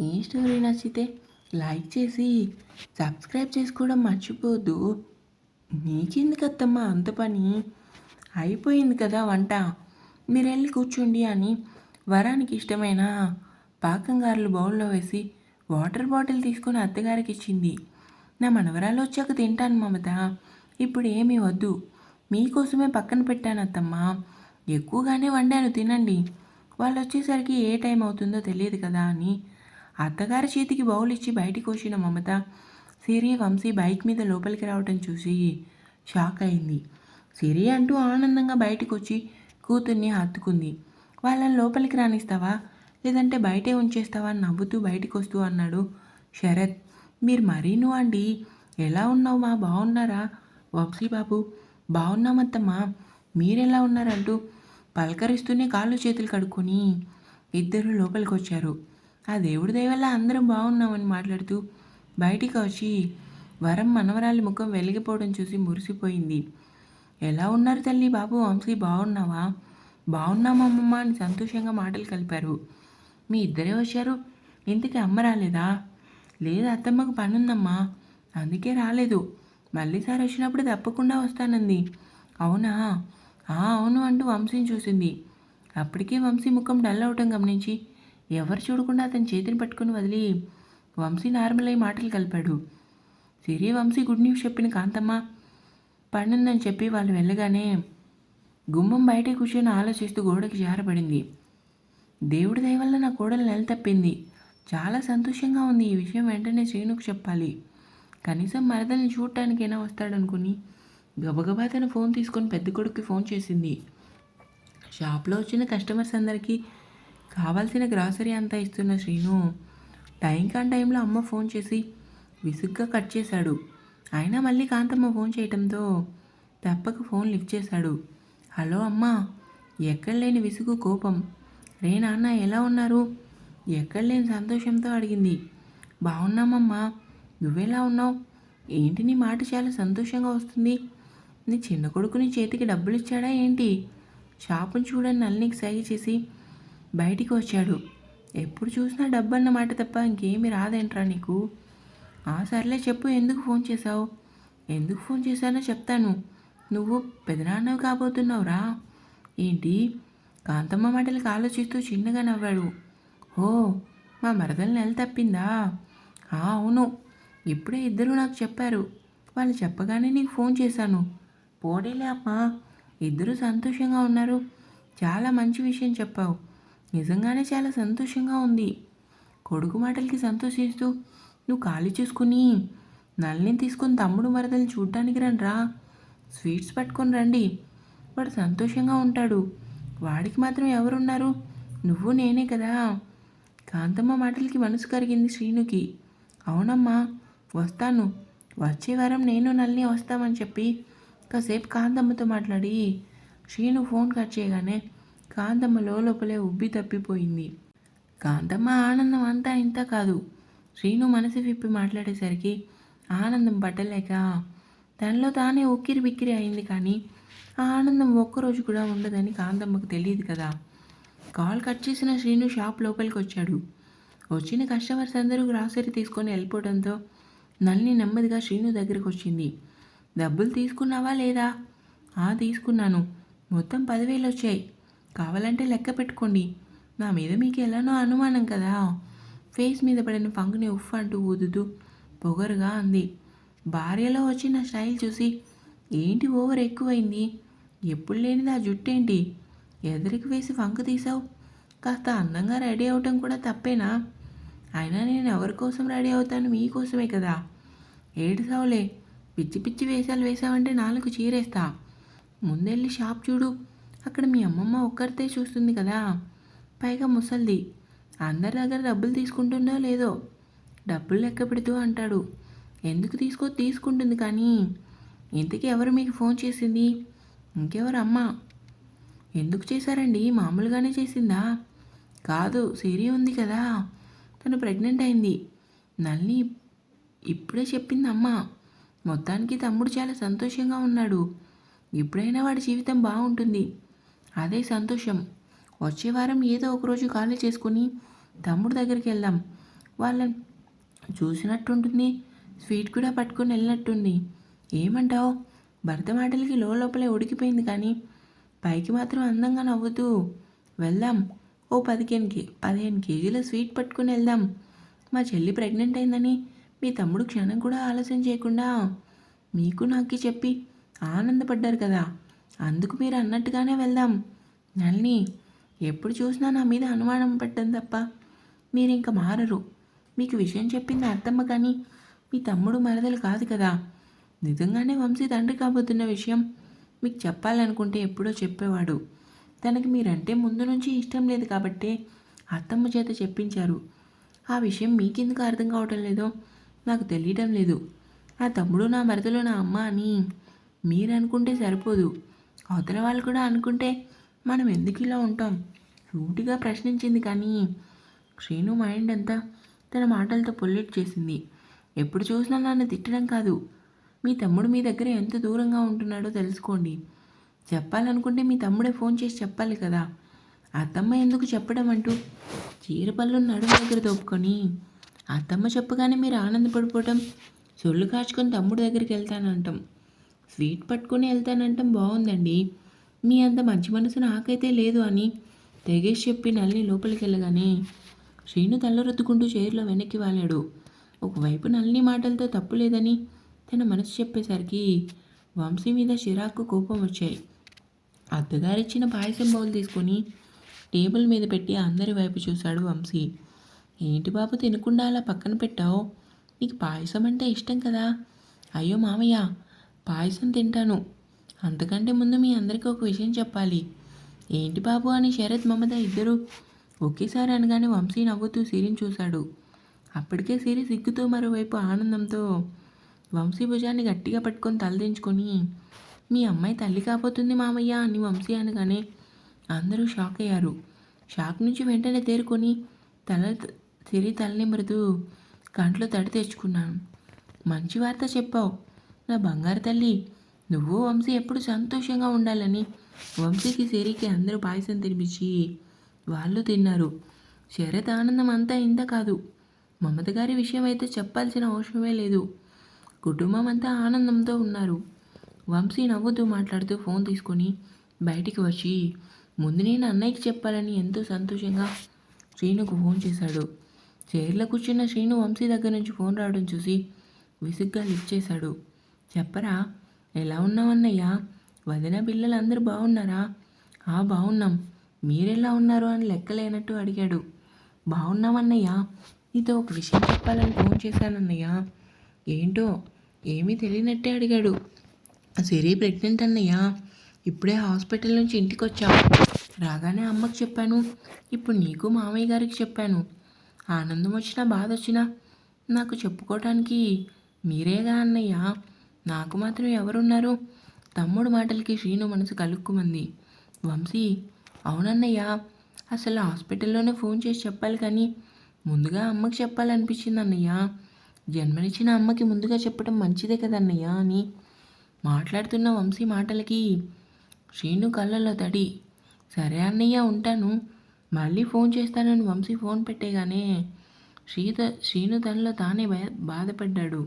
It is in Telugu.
ఈ స్టోరీ నచ్చితే లైక్ చేసి సబ్స్క్రైబ్ చేసుకోవడం మర్చిపోద్దు నీకెందుకు అత్తమ్మా అంత పని? అయిపోయింది కదా వంట. మీరు వెళ్ళి కూర్చోండి అని వరానికి ఇష్టమైన పాకంగారులు బౌల్లో వేసి వాటర్ బాటిల్ తీసుకొని అత్తగారికి ఇచ్చింది. నా మనవరాలు వచ్చాక తింటాను మమత. ఇప్పుడు ఏమీ వద్దు. మీకోసమే పక్కన పెట్టాను అత్తమ్మా. ఎక్కువగానే వండాను తినండి. వాళ్ళు వచ్చేసరికి ఏ టైం అవుతుందో తెలియదు కదా అని అత్తగారి చేతికి బౌల్ ఇచ్చి బయటికి వచ్చిన మమత సిరి వంశీ బైక్ మీద లోపలికి రావటం చూసి షాక్ అయింది. సిరి అంటూ ఆనందంగా బయటికి వచ్చి కూతుర్ని హత్తుకుంది. వాళ్ళని లోపలికి రానిస్తావా? లేదంటే బయటే ఉంచేస్తావా? అని నవ్వుతూ బయటికి వస్తూ అన్నాడు శరత్. మీరు మరీను అండి? ఎలా ఉన్నావు మా? బాగున్నారా? వంశీ బాబు బాగున్నామత్తమ్మా. మీరెలా ఉన్నారంటూ పలకరిస్తూనే కాళ్ళు చేతులు కడుక్కొని ఇద్దరు లోపలికి వచ్చారు ఆ దేవుడి దయవల్ల అందరం బాగున్నామని మాట్లాడుతూ బయటికి వచ్చి వరం మనవరాలి ముఖం వెలిగిపోవడం చూసి మురిసిపోయింది. ఎలా ఉన్నారు తల్లి బాబు? వంశీ బాగున్నావా? బాగున్నామమ్మమ్మ అని సంతోషంగా మాటలు కలిపారు. మీ ఇద్దరే వచ్చారు? ఇంతకీ అమ్మ రాలేదా? లేదు అత్తమ్మకు పని ఉందమ్మా అందుకే రాలేదు. మళ్ళీసారి వచ్చినప్పుడు తప్పకుండా వస్తానంది. అవునా? "ఆ, అవును అంటూ వంశీని చూసింది. అప్పటికే వంశీ ముఖం డల్ అవటం గమనించి ఎవరు చూడకుండా అతని చేతిని పట్టుకుని వదిలి వంశీ నార్మల్ అయి మాటలు కలిపాడు. సిరి వంశీ గుడ్ న్యూస్ చెప్పిన కాంతమ్మ. పనుందని చెప్పి వాళ్ళు వెళ్ళగానే గుమ్మం బయటే కూర్చొని ఆలోచిస్తూ గోడకి జారపడింది దేవుడి దయ వల్ల నా కోడలు నెల తప్పింది. చాలా సంతోషంగా ఉంది. ఈ విషయం వెంటనే శ్రీనుకు చెప్పాలి. కనీసం మరదల్ని చూడటానికైనా వస్తాడనుకుని గబగబా తన ఫోన్ తీసుకొని పెద్ద కొడుకుకి ఫోన్ చేసింది. షాప్లో వచ్చిన కస్టమర్స్ అందరికీ కావాల్సిన గ్రాసరీ అంతా ఇస్తున్న శ్రీను. టైం కాన్ టైంలో అమ్మ ఫోన్ చేసి విసుగ్గా కట్ చేశాడు. అయినా మళ్ళీ కాంతమ్మ ఫోన్ చేయటంతో తప్పక ఫోన్ లిఫ్ట్ చేశాడు. హలో అమ్మా ఎక్కడ లేని విసుగు కోపం. రే నాన్న ఎలా ఉన్నారు? ఎక్కడ లేని సంతోషంతో అడిగింది. బాగున్నామమ్మా నువ్వెలా ఉన్నావు? ఏంటి నీ మాట చాలా సంతోషంగా వస్తుంది. నీ చిన్న కొడుకుని చేతికి డబ్బులు ఇచ్చాడా ఏంటి? షాపును చూడని నల్లికి సైగ చేసి బయటికి వచ్చాడు. ఎప్పుడు చూసినా డబ్బు మాట తప్ప ఇంకేమీ రాదేంట్రా నీకు? ఆ సర్లే చెప్పు ఎందుకు ఫోన్ చేశావు? ఎందుకు ఫోన్ చేశానో చెప్తాను. నువ్వు పెదనాన్నవి కాబోతున్నావురా. ఏంటి? కాంతమ్మ మాటలకు ఆలోచిస్తూ చిన్నగా నవ్వాడు. ఓ మా మరదలు నెల తప్పిందా? అవును. ఇప్పుడే ఇద్దరు నాకు చెప్పారు. వాళ్ళు చెప్పగానే నీకు ఫోన్ చేశాను. పోడేలే అమ్మా ఇద్దరు సంతోషంగా ఉన్నారు. చాలా మంచి విషయం చెప్పావు. నిజంగానే చాలా సంతోషంగా ఉంది. కొడుకు మాటలకి సంతోషిస్తూ నువ్వు ఖాళీ చూసుకుని నల్లిని తీసుకొని తమ్ముడు మరదలు చూడ్డానికి రండ్రా. స్వీట్స్ పట్టుకొని రండి. వాడు సంతోషంగా ఉంటాడు. వాడికి మాత్రం ఎవరున్నారు? నువ్వు నేనే కదా. కాంతమ్మ మాటలకి మనసు కరిగింది శ్రీనుకి. అవునమ్మా వస్తాను. వచ్చే వారం నేను నల్లి వస్తామని చెప్పి కాసేపు కాంతమ్మతో మాట్లాడి శ్రీను ఫోన్ కట్ చేయగానే కాంతమ్మ లోపలే ఉబ్బి తప్పిపోయింది. కాంతమ్మ ఆనందం అంతా ఇంత కాదు. శ్రీను మనసు విప్పి మాట్లాడేసరికి ఆనందం పట్టలేక తనలో తానే ఉక్కిరి బిక్కిరి అయింది కానీ ఆ ఆనందం ఒక్కరోజు కూడా ఉండదని కాంతమ్మకు తెలియదు కదా. కాల్ కట్ చేసిన శ్రీను షాప్ లోపలికి వచ్చాడు. వచ్చిన కస్టమర్స్ అందరూ గ్రాసరీ తీసుకొని వెళ్ళిపోవడంతో నల్ని నెమ్మదిగా శ్రీను దగ్గరికి వచ్చింది. డబ్బులు తీసుకున్నావా లేదా? ఆ తీసుకున్నాను. మొత్తం పదివేలు వచ్చాయి. కావాలంటే లెక్క పెట్టుకోండి. నా మీద మీకు ఎలానో అనుమానం కదా. ఫేస్ మీద పడిన ఫంగుని ఉఫ్ అంటూ ఊదుతూ పొగరుగా అంది. భార్యలో వచ్చిన స్టైల్ చూసి ఏంటి ఓవర్ ఎక్కువైంది? ఎప్పుడు లేనిది ఆ జుట్టేంటి? ఎదురికి వేసి ఫంకు తీసావు కాస్త అందంగా రెడీ అవటం కూడా తప్పేనా? అయినా నేను ఎవరి కోసం రెడీ అవుతాను మీకోసమే కదా. ఏడుసావులే. పిచ్చి పిచ్చి వేషాలు వేసావంటే నాలుగు చీరేస్తా. ముందెళ్ళి షాప్ చూడు. అక్కడ మీ అమ్మమ్మ ఒక్కరితే చూస్తుంది కదా. పైగా ముసల్ది. అందరి దగ్గర డబ్బులు తీసుకుంటుందో లేదో. డబ్బులు లెక్క పెడుతూ అంటాడు. ఎందుకు తీసుకో తీసుకుంటుంది కానీ. ఇంతకీ ఎవరు మీకు ఫోన్ చేసింది? ఇంకెవరు అమ్మ? ఎందుకు చేశారండి? మామూలుగానే చేసిందా? కాదు సిరి ఉంది కదా. తను ప్రెగ్నెంట్ అయింది. నల్ని ఇప్పుడే చెప్పింది అమ్మ. మొత్తానికి తమ్ముడు చాలా సంతోషంగా ఉన్నాడు. ఇప్పుడైనా వాడి జీవితం బాగుంటుంది. అదే సంతోషం. వచ్చే వారం ఏదో ఒక రోజు ఖాళీ చేసుకుని తమ్ముడు దగ్గరికి వెళ్దాం. వాళ్ళని చూసినట్టుంటుంది. స్వీట్ కూడా పట్టుకొని వెళ్ళినట్టుంది. ఏమంటావు? భర్త మాటలకి లోపలే ఉడికిపోయింది కానీ పైకి మాత్రం అందంగా నవ్వుతూ వెళ్దాం. ఓ పదిహేను కే పదిహేను కేజీల స్వీట్ పట్టుకుని వెళ్దాం. మా చెల్లి ప్రెగ్నెంట్ అయిందని మీ తమ్ముడు క్షణం కూడా ఆలస్యం చేయకుండా మీకు నాకు చెప్పి ఆనందపడ్డారు కదా. అందుకు మీరు అన్నట్టుగానే వెళ్దాం. నల్ని ఎప్పుడు చూసినా నా మీద అనుమానం పడ్డం తప్ప మీరు ఇంకా మారరు. మీకు విషయం చెప్పింది అర్థమ్మ కానీ మీ తమ్ముడు మరదలు కాదు కదా. నిజంగానే వంశీ తండ్రి కాబోతున్న విషయం మీకు చెప్పాలనుకుంటే ఎప్పుడో చెప్పేవాడు. తనకి మీరంటే ముందు నుంచి ఇష్టం లేదు కాబట్టే అత్తమ్మ చేత చెప్పించారు. ఆ విషయం మీకెందుకు అర్థం కావటం లేదో నాకు తెలియటం లేదు. ఆ తమ్ముడు నా మరదలు నా అమ్మ అని మీరు అనుకుంటే సరిపోదు. అవతల వాళ్ళు కూడా అనుకుంటే మనం ఎందుకు ఇలా ఉంటాం? సూటిగా ప్రశ్నించింది కానీ శ్రీను మైండ్ అంతా తన మాటలతో పొల్లెట్ చేసింది. ఎప్పుడు చూసినా నన్ను తిట్టడం కాదు. మీ తమ్ముడు మీ దగ్గర ఎంత దూరంగా ఉంటున్నాడో తెలుసుకోండి. చెప్పాలనుకుంటే మీ తమ్ముడే ఫోన్ చేసి చెప్పాలి కదా. అత్తమ్మ ఎందుకు చెప్పడం అంటూ చీరపళ్ళు నడుము దగ్గర తోపుకొని అత్తమ్మ చెప్పగానే మీరు ఆనందపడిపోవటం సొల్లు కాచుకొని తమ్ముడు దగ్గరికి వెళ్తానంటాం. స్వీట్ పట్టుకుని వెళ్తానంటాం బాగుందండి. మీ అంత మంచి మనసు నాకైతే లేదు అని తెగేసి చెప్పి నల్లి లోపలికి వెళ్ళగానే శ్రీను తల్లరొత్తుకుంటూ చైర్లో వెనక్కి వాలాడు. ఒకవైపు నల్లి మాటలతో తప్పు లేదని తన మనసు చెప్పేసరికి వంశీ మీద చిరాకు కోపం వచ్చాయి. అత్తగారిచ్చిన పాయసం బౌల్ తీసుకొని టేబుల్ మీద పెట్టి అందరి వైపు చూశాడు వంశీ. ఏంటి బాబు తినకుండా అలా పక్కన పెట్టావు? నీకు పాయసం అంటే ఇష్టం కదా? అయ్యో మామయ్య పాయసం తింటాను. అంతకంటే ముందు మీ అందరికీ ఒక విషయం చెప్పాలి. ఏంటి బాబు అని శరత్ మమత ఇద్దరు ఒకేసారి అనగానే వంశీ నవ్వుతూ సిరిని చూశాడు. అప్పటికే సిరి సిగ్గుతూ మరోవైపు ఆనందంతో వంశీ భుజాన్ని గట్టిగా పట్టుకొని తలదించుకొని మీ అమ్మాయి తల్లి కాబోతుంది మామయ్య అని వంశీ అనగానే అందరూ షాక్ అయ్యారు. షాక్ నుంచి వెంటనే తేరుకొని తల సిరి తలనిమరుతూ కంట్లో తడి తెచ్చుకున్నాను. మంచి వార్త చెప్పావు. నా బంగారు తల్లి నువ్వు వంశీ ఎప్పుడు సంతోషంగా ఉండాలని? వంశీకి సిరికి అందరూ పాయసం తినిపించి వాళ్ళు తిన్నారు. శరత్ ఆనందం అంతా ఇంత కాదు. మమత గారి విషయం అయితే చెప్పాల్సిన అవసరమే లేదు. కుటుంబం అంతా ఆనందంతో ఉన్నారు. వంశీ నవ్వుతూ మాట్లాడుతూ ఫోన్ తీసుకొని బయటికి వచ్చి ముందు నేను అన్నయ్యకి చెప్పాలని ఎంతో సంతోషంగా శ్రీనుకు ఫోన్ చేశాడు. చైర్లో కూర్చున్న శ్రీను వంశీ దగ్గర నుంచి ఫోన్ రావడం చూసి విసుగ్గా లిఫ్ట్ చేశాడు. చెప్పరా? ఎలా ఉన్నావన్నయ్యా వదిన పిల్లలందరూ బాగున్నారా ఆ బాగున్నాం మీరెలా ఉన్నారు అని లెక్కలేనట్టు అడిగాడు. బాగున్నామన్నయ్యా నీతో ఒక విషయం చెప్పాలని ఫోన్ చేశానన్నయ్య ఏంటో? ఏమీ తెలియనట్టే అడిగాడు. సిరి ప్రెగ్నెంట్ అన్నయ్య. ఇప్పుడే హాస్పిటల్ నుంచి ఇంటికి వచ్చావు రాగానే అమ్మకి చెప్పాను. ఇప్పుడు నీకు మామయ్య గారికి చెప్పాను. ఆనందం వచ్చినా బాధ వచ్చినా నాకు చెప్పుకోవటానికి మీరేగా అన్నయ్య? నాకు మాత్రం ఎవరున్నారు? తమ్ముడు మాటలకి శ్రీను మనసు కలుక్కుమంది. వంశీ అవునన్నయ్య అసలు హాస్పిటల్లోనే ఫోన్ చేసి చెప్పాలి కానీ ముందుగా అమ్మకి చెప్పాలనిపించింది అన్నయ్య జన్మనిచ్చిన అమ్మకి ముందుగా చెప్పడం మంచిదే కదన్నయ్య అని మాట్లాడుతున్న వంశీ మాటలకి శ్రీను కళ్ళలో తడి. సరే అన్నయ్య ఉంటాను. మళ్ళీ ఫోన్ చేస్తానని వంశీ ఫోన్ పెట్టేగానే శ్రీత శ్రీను తనలో తానే భయ బాధపడ్డాడు.